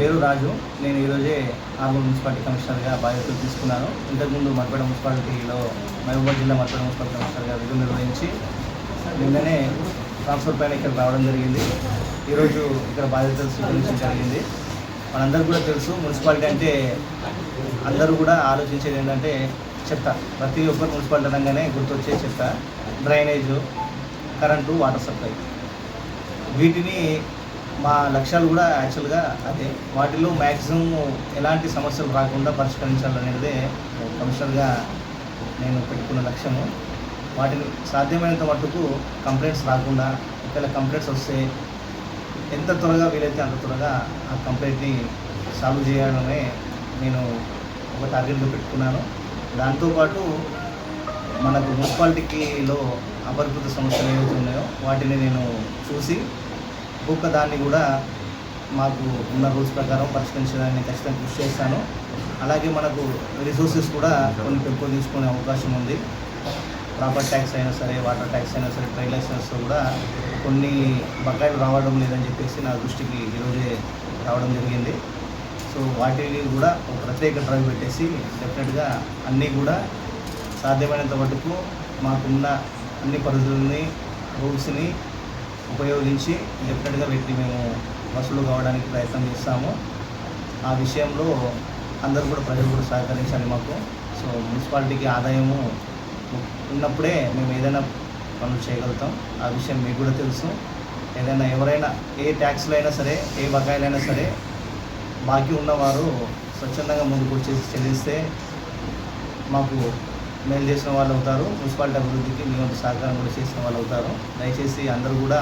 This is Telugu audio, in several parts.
పేరు రాజు. నేను ఈరోజే ఆర్మూర్ మున్సిపాలిటీ కమిషనర్గా బాధ్యతలు తీసుకున్నాను. ఇంతకుముందు మర్పేట మున్సిపాలిటీలో మహబూబాద్ జిల్లా మర్పేట మున్సిపాలిటీ కమిషనర్గా విధులు నిర్వహించి నిన్ననే ట్రాన్స్ఫర్ పైన ఇక్కడ రావడం జరిగింది. ఈరోజు ఇక్కడ బాధ్యతలు స్వీకరించడం జరిగింది. మనందరూ కూడా తెలుసు మున్సిపాలిటీ అంటే అందరూ కూడా ఆలోచించేది ఏంటంటే చెత్త. ప్రతి ఒక్కరు మున్సిపాలిటీ అనగానే గుర్తొచ్చే చెత్త. Drainage current water supply. వీటిని మా లక్ష్యాలు కూడా యాక్చువల్గా అదే. వాటిలో మ్యాక్సిమం ఎలాంటి సమస్యలు రాకుండా పరిష్కరించాలనేదే కమిషనర్గా నేను పెట్టుకున్న లక్ష్యము. వాటిని సాధ్యమైనంత మటుకు కంప్లైంట్స్ రాకుండా ఒకవేళ కంప్లైంట్స్ వస్తే ఎంత త్వరగా వీలైతే అంత త్వరగా ఆ కంప్లైంట్ని సాల్వ్ చేయడమే నేను ఒక టార్గెట్గా పెట్టుకున్నాను. దాంతోపాటు మనకు మున్సిపాలిటీలో అపరికృత సమస్యలు ఏవైతే ఉన్నాయో వాటిని నేను చూసి ఒక్కదాన్ని దాన్ని కూడా మాకు ఉన్న రూల్స్ ప్రకారం పరిష్కరించడానికి ఖచ్చితంగా కృషి చేస్తాను. అలాగే మనకు రిసోర్సెస్ కూడా కొన్ని పెంపొందించుకునే అవకాశం ఉంది. ప్రాపర్ ట్యాక్స్ అయినా సరే వాటర్ ట్యాక్స్ అయినా సరే ట్రైల్ లైసెన్స్ కూడా కొన్ని బకాయిలు రావడం లేదని చెప్పేసి నా దృష్టికి ఈరోజే రావడం జరిగింది. సో వాటిని కూడా ఒక ప్రత్యేక డ్రైవ్ పెట్టేసి డెఫినెట్గా అన్నీ కూడా సాధ్యమైనంత మటుకు మాకున్న అన్ని పరిధులని రూల్స్ని ఉపయోగించి డెఫినెట్గా వీటిని మేము వసూలు కావడానికి ప్రయత్నం చేస్తాము. ఆ విషయంలో అందరూ కూడా ప్రజలు కూడా సహకరించాలి మాకు. సో మున్సిపాలిటీకి ఆదాయము ఉన్నప్పుడే మేము ఏదైనా పనులు చేయగలుగుతాం. ఆ విషయం మీకు కూడా తెలుసు. ఏదైనా ఎవరైనా ఏ ట్యాక్స్లు అయినా సరే ఏ బకాయిలైనా సరే బాకీ ఉన్నవారు స్వచ్ఛందంగా ముందుకు వచ్చేసి చెల్లిస్తే మాకు మేలు చేసిన వాళ్ళు అవుతారు. మున్సిపాలిటీ అభివృద్ధికి మీ సహకారం కూడా చేసిన వాళ్ళు అవుతారు. దయచేసి అందరూ కూడా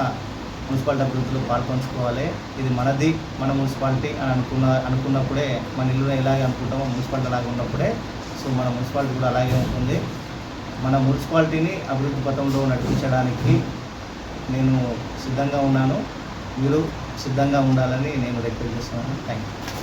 మున్సిపాలిటీ అభివృద్ధిలో పాల్పంచుకోవాలి. ఇది మనది మన మున్సిపాలిటీ అని అనుకున్న అనుకున్నప్పుడే మన ఇల్లు ఎలాగే అనుకుంటామో మున్సిపాలిటీ అలాగే ఉన్నప్పుడే సో మన మున్సిపాలిటీ కూడా అలాగే ఉంటుంది. మన మున్సిపాలిటీని అభివృద్ధి పథంలో నడిపించడానికి నేను సిద్ధంగా ఉన్నాను. మీరు సిద్ధంగా ఉండాలని నేను రిక్వెస్ట్ చేస్తున్నాను. Thank you